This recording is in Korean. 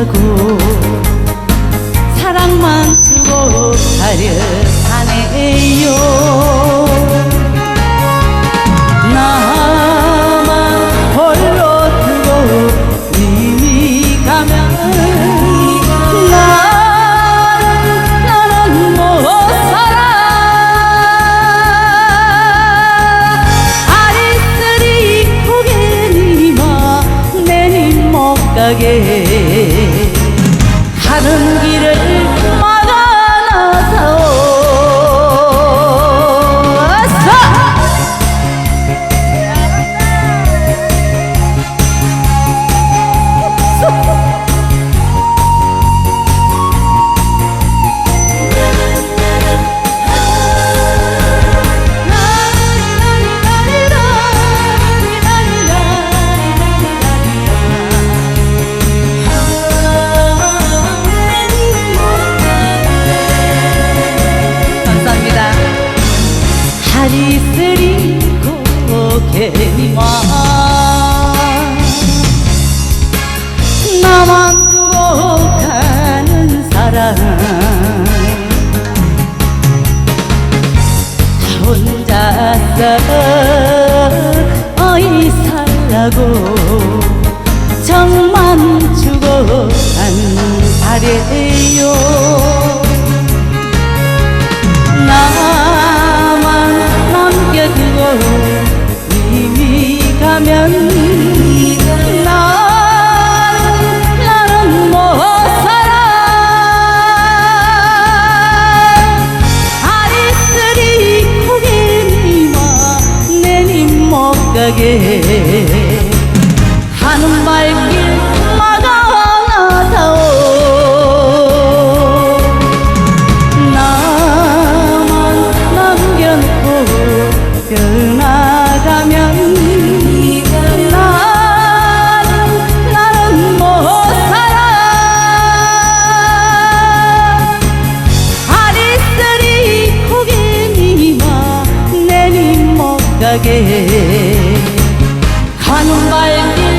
말고 사랑만 주고 가려 하네요. 나만 홀로 두고 이미 가면 난 나는 못 살아. 아리스리 고개니마 내님 못 가게 나만 두고 가는 사람. 혼자서 어이 살라고 정만 주고 간 아래요. 가게. 가는 발